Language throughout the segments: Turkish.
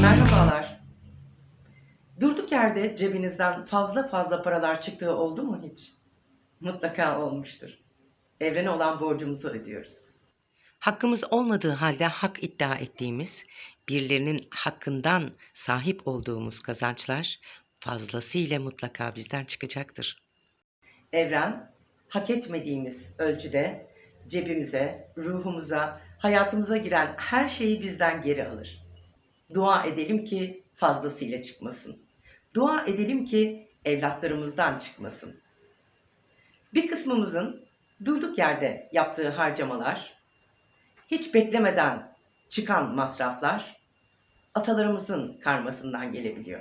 Merhabalar. Durduk yerde cebinizden fazla fazla paralar çıktığı oldu mu hiç? Mutlaka olmuştur. Evrene olan borcumuzu ödüyoruz. Hakkımız olmadığı halde hak iddia ettiğimiz, birilerinin hakkından sahip olduğumuz kazançlar fazlasıyla mutlaka bizden çıkacaktır. Evren, hak etmediğimiz ölçüde cebimize, ruhumuza, hayatımıza giren her şeyi bizden geri alır. Dua edelim ki fazlasıyla çıkmasın. Dua edelim ki evlatlarımızdan çıkmasın. Bir kısmımızın durduk yerde yaptığı harcamalar, hiç beklemeden çıkan masraflar atalarımızın karmasından gelebiliyor.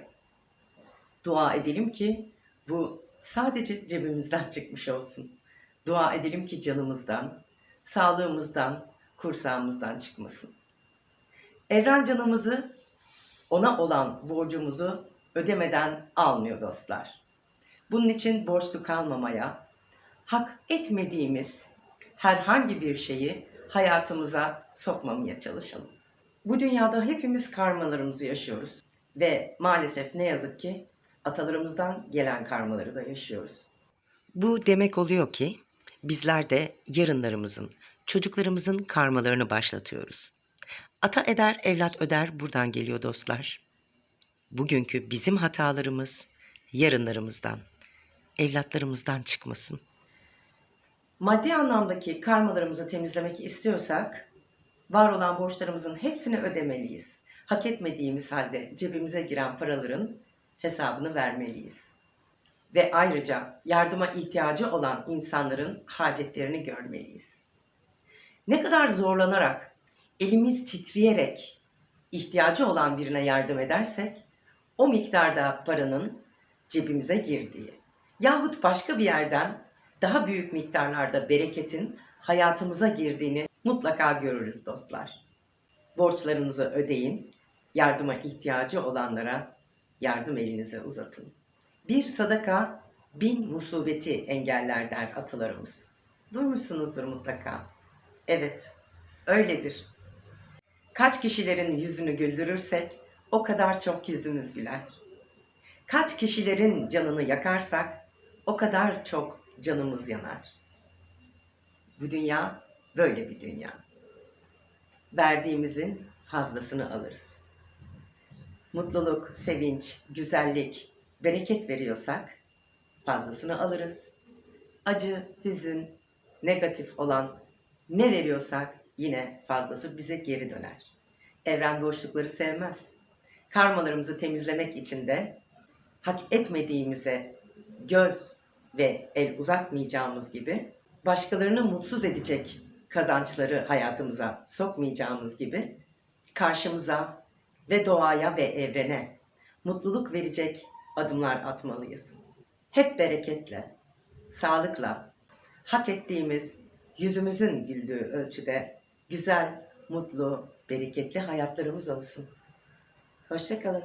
Dua edelim ki bu sadece cebimizden çıkmış olsun. Dua edelim ki canımızdan, sağlığımızdan, kursağımızdan çıkmasın. Evren canımızı, ona olan borcumuzu ödemeden almıyor dostlar. Bunun için borçlu kalmamaya, hak etmediğimiz herhangi bir şeyi hayatımıza sokmamaya çalışalım. Bu dünyada hepimiz karmalarımızı yaşıyoruz ve maalesef ne yazık ki atalarımızdan gelen karmaları da yaşıyoruz. Bu demek oluyor ki bizler de yarınlarımızın, çocuklarımızın karmalarını başlatıyoruz. Ata eder, evlat öder buradan geliyor dostlar. Bugünkü bizim hatalarımız yarınlarımızdan, evlatlarımızdan çıkmasın. Maddi anlamdaki karmalarımızı temizlemek istiyorsak, var olan borçlarımızın hepsini ödemeliyiz. Hak etmediğimiz halde cebimize giren paraların hesabını vermeliyiz. Ve ayrıca yardıma ihtiyacı olan insanların hacetlerini görmeliyiz. Ne kadar zorlanarak, elimiz titreyerek ihtiyacı olan birine yardım edersek, o miktarda paranın cebimize girdiği yahut başka bir yerden daha büyük miktarlarda bereketin hayatımıza girdiğini mutlaka görürüz dostlar. Borçlarınızı ödeyin, yardıma ihtiyacı olanlara yardım elinizi uzatın. Bir sadaka bin musibeti engeller der atalarımız. Duymuşsunuzdur mutlaka. Evet, öyledir. Kaç kişilerin yüzünü güldürürsek o kadar çok yüzümüz güler. Kaç kişilerin canını yakarsak o kadar çok canımız yanar. Bu dünya böyle bir dünya. Verdiğimizin fazlasını alırız. Mutluluk, sevinç, güzellik, bereket veriyorsak fazlasını alırız. Acı, hüzün, negatif olan ne veriyorsak yine fazlası bize geri döner. Evren boşlukları sevmez. Karmalarımızı temizlemek için de hak etmediğimize göz ve el uzatmayacağımız gibi başkalarını mutsuz edecek kazançları hayatımıza sokmayacağımız gibi karşımıza ve doğaya ve evrene mutluluk verecek adımlar atmalıyız. Hep bereketle, sağlıkla, hak ettiğimiz yüzümüzün güldüğü ölçüde güzel, mutlu, bereketli hayatlarımız olsun. Hoşçakalın.